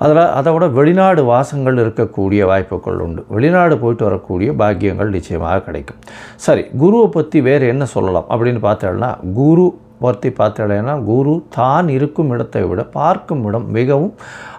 அதில் அதை விட வெளிநாடு வாசங்கள் இருக்கக்கூடிய வாய்ப்புகள் உண்டு. வெளிநாடு போயிட்டு வரக்கூடிய பாக்கியங்கள் நிச்சயமாக கிடைக்கும். சரி குருவை பற்றி வேறு என்ன சொல்லலாம் அப்படின்னு பார்த்தோம்னா குரு பற்றி பார்த்தோம்னா குரு தான் இருக்கும் இடத்தை விட பார்க்கும் இடம் மிகவும்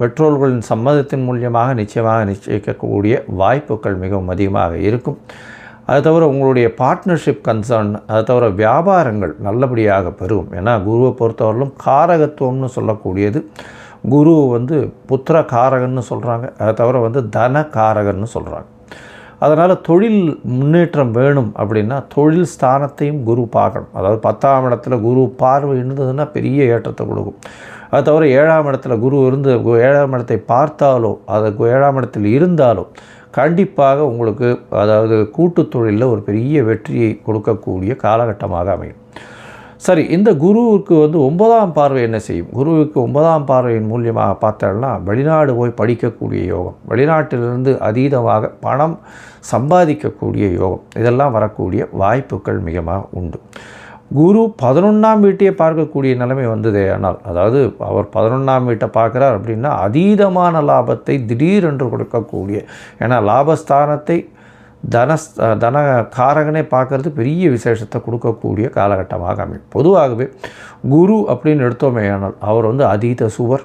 பெற்றோர்களின் சம்மதத்தின் மூலியமாக நிச்சயமாக நிச்சயிக்கக்கூடிய வாய்ப்புகள் மிகவும் அதிகமாக இருக்கும். அது தவிர உங்களுடைய பார்ட்னர்ஷிப் கன்சர்ன் அது தவிர வியாபாரங்கள் நல்லபடியாக பெருகும். ஏன்னா குருவை பொறுத்தவரையிலும் காரகத்துவம்னு சொல்லக்கூடியது. குரு வந்து புத்திர காரகன்னு சொல்கிறாங்க அது தவிர வந்து தன காரகன்னு சொல்கிறாங்க அதனால் தொழில் முன்னேற்றம் வேணும் அப்படின்னா தொழில் ஸ்தானத்தையும் குரு பார்க்கணும். அதாவது பத்தாம் இடத்துல குரு பார்வை இருந்ததுன்னா பெரிய ஏற்றத்தை கொடுக்கும். அது தவிர ஏழாம் இடத்துல குரு இருந்து ஏழாம் இடத்தை பார்த்தாலோ அது கு- ஏழாம் இடத்தில் இருந்தாலோ கண்டிப்பாக உங்களுக்கு அதாவது கூட்டு தொழிலில் ஒரு பெரிய வெற்றியை கொடுக்கக்கூடிய காலகட்டமாக அமையும். சரி இந்த குருவுக்கு வந்து ஒன்பதாம் பார்வை என்ன செய்யும்? குருவுக்கு ஒன்பதாம் பார்வையின் மூலியமாக பார்த்தோம்னா வெளிநாடு போய் படிக்கக்கூடிய யோகம் வெளிநாட்டிலிருந்து அதீதமாக பணம் சம்பாதிக்கக்கூடிய யோகம் இதெல்லாம் வரக்கூடிய வாய்ப்புகள் மிகமாக உண்டு. குரு பதினொன்றாம் வீட்டையே பார்க்கக்கூடிய நிலைமை வந்ததே ஆனால் அதாவது அவர் பதினொன்றாம் வீட்டை பார்க்குறார் அப்படின்னா அதீதமான லாபத்தை திடீரென்று கொடுக்கக்கூடிய ஏன்னா லாபஸ்தானத்தை தன தன காரகனே பார்க்கறது பெரிய விசேஷத்தை கொடுக்கக்கூடிய காலகட்டமாக அமையும். பொதுவாகவே குரு அப்படின்னு எடுத்தோமே ஆனால் அவர் வந்து அதீத சுவர்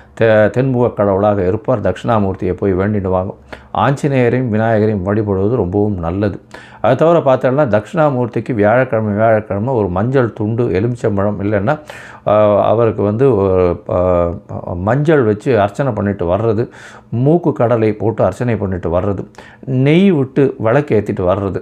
தெ தென்முக கடவுளாக இருப்பார். தட்சிணாமூர்த்தியை போய் வேண்டிடுவாங்க ஆஞ்சநேயரையும் விநாயகரையும் வழிபடுவது ரொம்பவும் நல்லது. அதை தவிர பார்த்தோம்னா தட்சிணாமூர்த்திக்கு வியாழக்கிழமை வியாழக்கிழமை ஒரு மஞ்சள் துண்டு எலுமிச்சம்பழம் இல்லைன்னா அவருக்கு வந்து மஞ்சள் வச்சு அர்ச்சனை பண்ணிட்டு வர்றது மூக்கு கடலை போட்டு அர்ச்சனை பண்ணிட்டு வர்றது நெய் விட்டு விளக்கு ஏற்றிட்டு வர்றது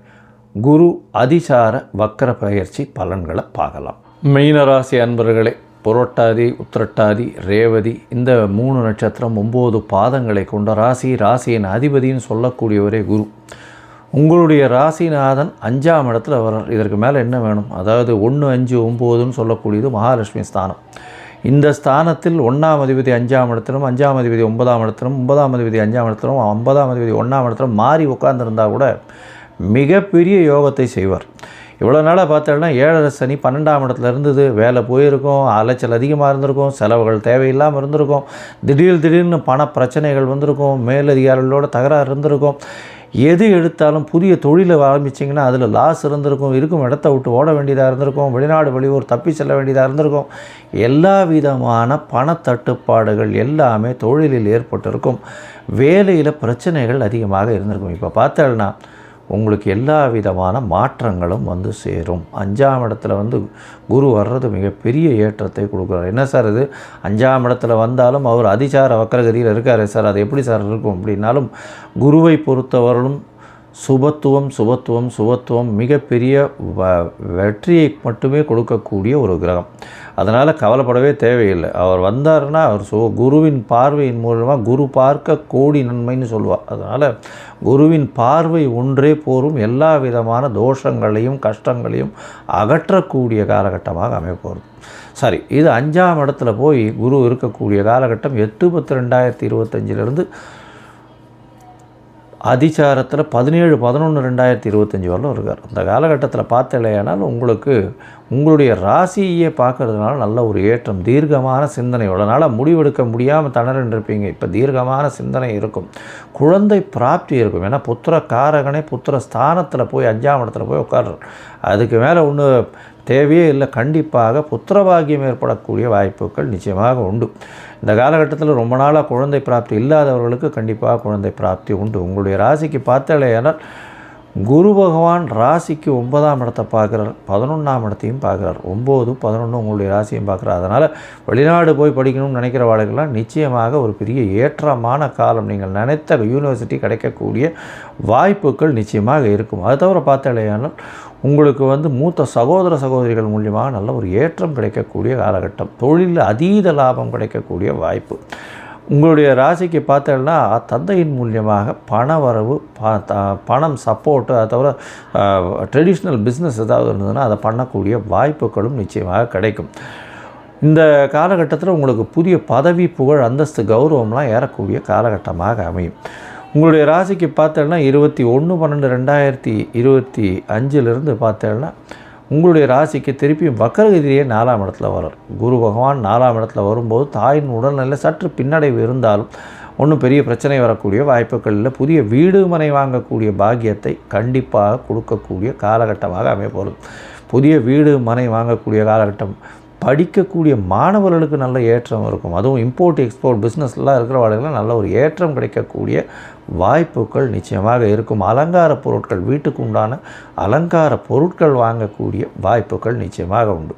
குரு அதிசார வக்கர பயிற்சி பலன்களை பார்க்கலாம். மீனராசி அன்பர்களே புரட்டாதி உத்திரட்டாதி ரேவதி இந்த மூணு நட்சத்திரம் ஒம்பது பாதங்களை கொண்ட ராசி ராசியின் அதிபதின்னு சொல்லக்கூடியவரே குரு. உங்களுடைய ராசிநாதன் அஞ்சாம் இடத்துல வரார் இதற்கு மேலே என்ன வேணும்? அதாவது ஒன்று அஞ்சு ஒம்போதுன்னு சொல்லக்கூடியது மகாலட்சுமி ஸ்தானம். இந்த ஸ்தானத்தில் ஒன்றாம் அதிபதி அஞ்சாம் இடத்திலும் அஞ்சாம் அதிபதி ஒன்பதாம் இடத்திலும் ஒன்பதாம் அதிபதி அஞ்சாம் இடத்திலும் ஒன்பதாம் அதிபதி ஒன்றாம் இடத்திலும் மாறி உட்கார்ந்துருந்தா கூட மிகப்பெரிய யோகத்தை செய்வார். இவ்வளோ நாளாக பார்த்தோம்னா ஏழரை சனி பன்னெண்டாம் இடத்துல இருந்தது. வேலை போயிருக்கும் அலைச்சல் அதிகமாக இருந்திருக்கும் செலவுகள் தேவையில்லாமல் இருந்திருக்கும். திடீர் திடீர்னு பண பிரச்சனைகள் வந்திருக்கும் மேலதிகாரிகளோட தகராறு இருந்திருக்கும். எது எடுத்தாலும் புதிய தொழிலை ஆரம்பிச்சிங்கன்னா அதில் லாஸ் இருந்திருக்கும் இருக்கும் இடத்த விட்டு ஓட வேண்டியதாக இருந்திருக்கும் வெளிநாடு வெளியூர் தப்பி செல்ல வேண்டியதாக இருந்திருக்கும். எல்லா விதமான பணத்தட்டுப்பாடுகள் எல்லாமே தொழிலில் ஏற்பட்டிருக்கும். வேலையில் பிரச்சனைகள் அதிகமாக இருந்திருக்கும். இப்போ பார்த்தோம்னா உங்களுக்கு எல்லா விதமான மாற்றங்களும் வந்து சேரும். அஞ்சாம் இடத்துல வந்து குரு வர்றது மிகப்பெரிய ஏற்றத்தை கொடுக்குறார். என்ன சார் இது? அஞ்சாம் இடத்துல வந்தாலும் அவர் அதிசார வக்கரகதியில் இருக்காரு சார். அது எப்படி சார் இருக்கும் அப்படின்னாலும் குருவை பொறுத்தவரையிலும் சுபத்துவம் சுபத்துவம் சுபத்துவம் மிகப்பெரிய வ வெற்றியை மட்டுமே கொடுக்கக்கூடிய ஒரு கிரகம். அதனால் கவலைப்படவே தேவையில்லை. அவர் வந்தாருன்னா அவர் சு குருவின் பார்வையின் மூலமாக குரு பார்க்க கோடி நன்மைன்னு சொல்லுவார் அதனால் குருவின் பார்வை ஒன்றே போரும் எல்லா விதமான தோஷங்களையும் கஷ்டங்களையும் அகற்றக்கூடிய காலகட்டமாக அமைப்போகிறது சரி இது அஞ்சாம் இடத்துல போய் குரு இருக்கக்கூடிய காலகட்டம் எட்டு பத்து ரெண்டாயிரத்தி இருபத்தஞ்சிலிருந்து அதிசாரத்தில் பதினேழு பதினொன்று ரெண்டாயிரத்தி இருபத்தஞ்சி வரலும் இருக்கார். அந்த காலகட்டத்தில் பார்த்தலையானால் உங்களுக்கு உங்களுடைய ராசியை பார்க்கறதுனால நல்ல ஒரு ஏற்றம் தீர்க்கமான சிந்தனை. நாளாக முடிவெடுக்க முடியாமல் திணறின்றிருப்பீங்க இப்போ தீர்க்கமான சிந்தனை இருக்கும். குழந்தை பிராப்தி இருக்கும். ஏன்னா புத்திர காரகனே புத்திர ஸ்தானத்தில் போய் அஞ்சாம் இடத்துல போய் உட்கார்றார். அதுக்கு மேலே ஒன்று தேவையே இல்லை. கண்டிப்பாக புத்திரபாகியம் ஏற்படக்கூடிய வாய்ப்புகள் நிச்சயமாக உண்டு. இந்த காலகட்டத்தில் ரொம்ப நாளாக குழந்தை பிராப்தி இல்லாதவர்களுக்கு கண்டிப்பாக குழந்தை பிராப்தி உண்டு. உங்களுடைய ராசிக்கு பார்த்தாலேயானால் குரு பகவான் ராசிக்கு ஒன்பதாம் இடத்தை பார்க்குறார் பதினொன்றாம் இடத்தையும் பார்க்குறார். ஒம்பது பதினொன்று உங்களுடைய ராசியும் பார்க்குறார். அதனால் வெளிநாடு போய் படிக்கணும்னு நினைக்கிற வாழ்க்கெல்லாம் நிச்சயமாக ஒரு பெரிய ஏற்றமான காலம். நீங்கள் நினைத்த யூனிவர்சிட்டி கிடைக்கக்கூடிய வாய்ப்புகள் நிச்சயமாக இருக்கும். அது தவிர பார்த்தாலேயானால் உங்களுக்கு வந்து மூத்த சகோதர சகோதரிகள் மூலியமாக நல்ல ஒரு ஏற்றம் கிடைக்கக்கூடிய காலகட்டம். தொழிலில் அதீத லாபம் கிடைக்கக்கூடிய வாய்ப்பு. உங்களுடைய ராசிக்கு பார்த்தோம்னா தந்தையின் மூலியமாக பண வரவு பணம் சப்போர்ட்டு அதை தவிர ட்ரெடிஷ்னல் பிஸ்னஸ் ஏதாவது இருந்ததுன்னா அதை பண்ணக்கூடிய வாய்ப்புகளும் நிச்சயமாக கிடைக்கும். இந்த காலகட்டத்தில் உங்களுக்கு புதிய பதவி புகழ் அந்தஸ்து கௌரவம்லாம் ஏறக்கூடிய காலகட்டமாக அமையும். உங்களுடைய ராசிக்கு பார்த்தோன்னா இருபத்தி ஒன்று பன்னெண்டு ரெண்டாயிரத்தி இருபத்தி அஞ்சிலிருந்து பார்த்தோன்னா உங்களுடைய ராசிக்கு திருப்பியும் வக்கரகதிரியே நாலாம் இடத்துல வரார் குரு பகவான் நாலாம் இடத்துல வரும்போது தாயின் உடல்நிலை சற்று பின்னடைவு இருந்தாலும் ஒன்றும் பெரிய பிரச்சனை வரக்கூடிய வாய்ப்புகள் இல்லை. புதிய வீடு மனை வாங்கக்கூடிய பாக்கியத்தை கண்டிப்பாக கொடுக்கக்கூடிய காலகட்டமாக அமையப்போகிறது புதிய வீடு மனை வாங்கக்கூடிய காலகட்டம் படிக்கக்கூடிய மாணவர்களுக்கு நல்ல ஏற்றம் இருக்கும். அதுவும் இம்போர்ட் எக்ஸ்போர்ட் பிஸ்னஸ்லாம் இருக்கிறவர்களுக்கு நல்ல ஒரு ஏற்றம் கிடைக்கக்கூடிய வாய்ப்புகள் நிச்சயமாக இருக்கும். அலங்கார பொருட்கள் வீட்டுக்கு உண்டான அலங்கார பொருட்கள் வாங்கக்கூடிய வாய்ப்புகள் நிச்சயமாக உண்டு.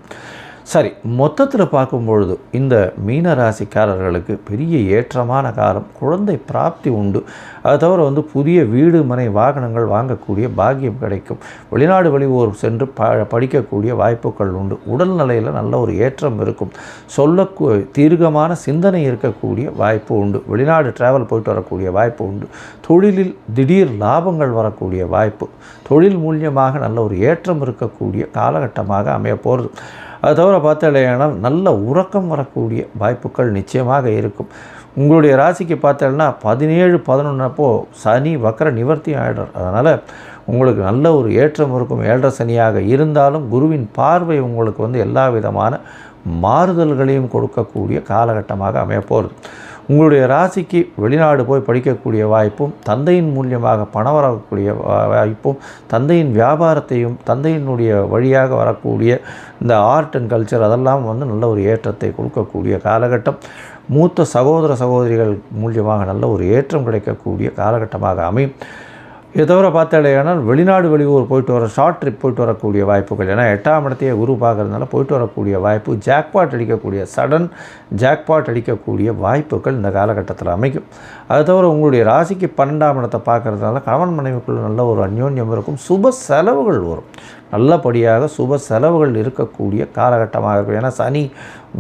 சரி மொத்தத்தில் பார்க்கும்பொழுது இந்த மீன ராசிக்காரர்களுக்கு பெரிய ஏற்றமான காலம் குழந்தை பிராப்தி உண்டு. அது தவிர வந்து புதிய வீடு மனை வாகனங்கள் வாங்கக்கூடிய பாக்கியம் கிடைக்கும். வெளிநாடு வெளியூர் சென்று ப படிக்கக்கூடிய வாய்ப்புகள் உண்டு. உடல்நிலையில் நல்ல ஒரு ஏற்றம் இருக்கும். சொல்ல தீர்க்கமான சிந்தனை இருக்கக்கூடிய வாய்ப்பு உண்டு. வெளிநாடு ட்ராவல் போயிட்டு வரக்கூடிய வாய்ப்பு உண்டு. தொழிலில் திடீர் லாபங்கள் வரக்கூடிய வாய்ப்பு. தொழில் மூலியமாக நல்ல ஒரு ஏற்றம் இருக்கக்கூடிய காலகட்டமாக அமைய போகிறது அது தவிர பார்த்தாலேயானால் நல்ல உறக்கம் வரக்கூடிய வாய்ப்புகள் நிச்சயமாக இருக்கும். உங்களுடைய ராசிக்கு பார்த்தேன்னா பதினேழு பதினொன்றப்போ சனி வக்கர நிவர்த்தி ஆகிடும் அதனால் உங்களுக்கு நல்ல ஒரு ஏற்றம் இருக்கும். ஏழரை சனியாக இருந்தாலும் குருவின் பார்வை உங்களுக்கு வந்து எல்லா விதமான மாறுதல்களையும் கொடுக்கக்கூடிய காலகட்டமாக அமையப்போகிறது உங்களுடைய ராசிக்கு வெளிநாடு போய் படிக்கக்கூடிய வாய்ப்பும் தந்தையின் மூலியமாக பணம் வரக்கூடிய வாய்ப்பும் தந்தையின் வியாபாரத்தையும் தந்தையினுடைய வழியாக வரக்கூடிய இந்த ஆர்ட் அண்ட் கல்ச்சர் அதெல்லாம் வந்து நல்ல ஒரு ஏற்றத்தை கொடுக்கக்கூடிய காலகட்டம். மூத்த சகோதர சகோதரிகள் மூலியமாக நல்ல ஒரு ஏற்றம் கிடைக்கக்கூடிய காலகட்டமாக அமையும். இதை தவிர பார்த்தாலேயானால் வெளிநாடு வெளியூர் போயிட்டு வர ஷார்ட் ட்ரிப் போயிட்டு வரக்கூடிய வாய்ப்புகள். ஏன்னா எட்டாம் இடத்தையே குரு பார்க்குறதுனால போயிட்டு வரக்கூடிய வாய்ப்பு ஜாக்பாட் அடிக்கக்கூடிய சடன் ஜாக்பாட் அடிக்கக்கூடிய வாய்ப்புகள் இந்த காலகட்டத்தில் அமைக்கும். அது தவிர உங்களுடைய ராசிக்கு பன்னெண்டாம் இடத்தை பார்க்குறதுனால கணவன் மனைவிக்குள்ள நல்ல ஒரு அந்யோன்யம் இருக்கும். சுப செலவுகள் வரும். நல்லபடியாக சுப செலவுகள் இருக்கக்கூடிய காலகட்டமாக இருக்கும். ஏன்னா சனி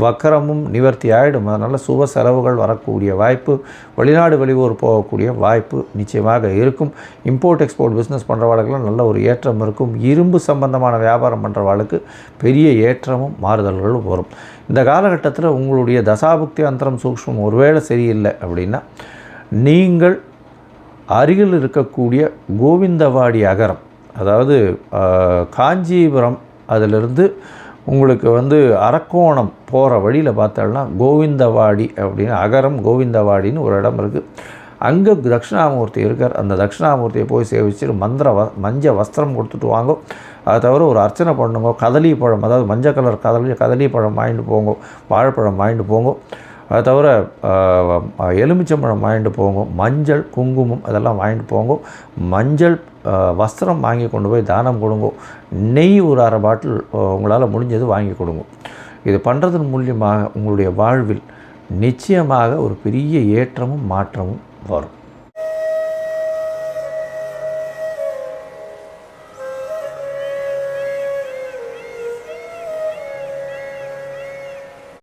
வக்கரமும் நிவர்த்தி ஆகிடும் அதனால் சுப செலவுகள் வரக்கூடிய வாய்ப்பு வெளிநாடு வெளியூர் போகக்கூடிய வாய்ப்பு நிச்சயமாக இருக்கும். இம்போர்ட் எக்ஸ்போர்ட் பிஸ்னஸ் பண்ணுறவாளுக்கெல்லாம் நல்ல ஒரு ஏற்றம் இருக்கும். இரும்பு சம்பந்தமான வியாபாரம் பண்ணுறவாளுக்கு பெரிய ஏற்றமும் மாறுதல்களும் வரும். இந்த காலகட்டத்தில் உங்களுடைய தசாபுக்தி அந்தரம் சூக்ஷ்மம் ஒருவேளை சரியில்லை அப்படின்னா நீங்கள் அருகில் இருக்கக்கூடிய கோவிந்தவாடி அகரம் அதாவது காஞ்சிபுரம் அதிலிருந்து உங்களுக்கு வந்து அரக்கோணம் போகிற வழியில் பார்த்தோம்னா கோவிந்தவாடி அப்படின்னு அகரம் கோவிந்தவாடின்னு ஒரு இடம் இருக்குது அங்கே தட்சிணாமூர்த்தி இருக்கார். அந்த தட்சிணாமூர்த்தியை போய் சேவிச்சுட்டு மந்திர வ மஞ்ச வஸ்திரம் கொடுத்துட்டு வாங்க. அதை தவிர ஒரு அர்ச்சனை பண்ணுங்க. கதலி பழம் அதாவது மஞ்சள் கலர் கதலி கதலி பழம் வாங்கிட்டு போங்க. வாழைப்பழம் வாங்கிட்டு போங்க. அதை தவிர எலுமிச்சம்பழம் வாங்கிட்டு போங்க. மஞ்சள் குங்குமம் அதெல்லாம் வாங்கிட்டு போங்க. மஞ்சள் வஸ்திரம் வாங்கி கொண்டு போய் தானம் கொடுங்க. நெய் ஒரு அரை பாட்டில் உங்களால் முடிஞ்சது வாங்கி கொடுங்க. இது பண்ணுறதன் மூலியமாக உங்களுடைய வாழ்வில் நிச்சயமாக ஒரு பெரிய ஏற்றமும் மாற்றமும் வரும்.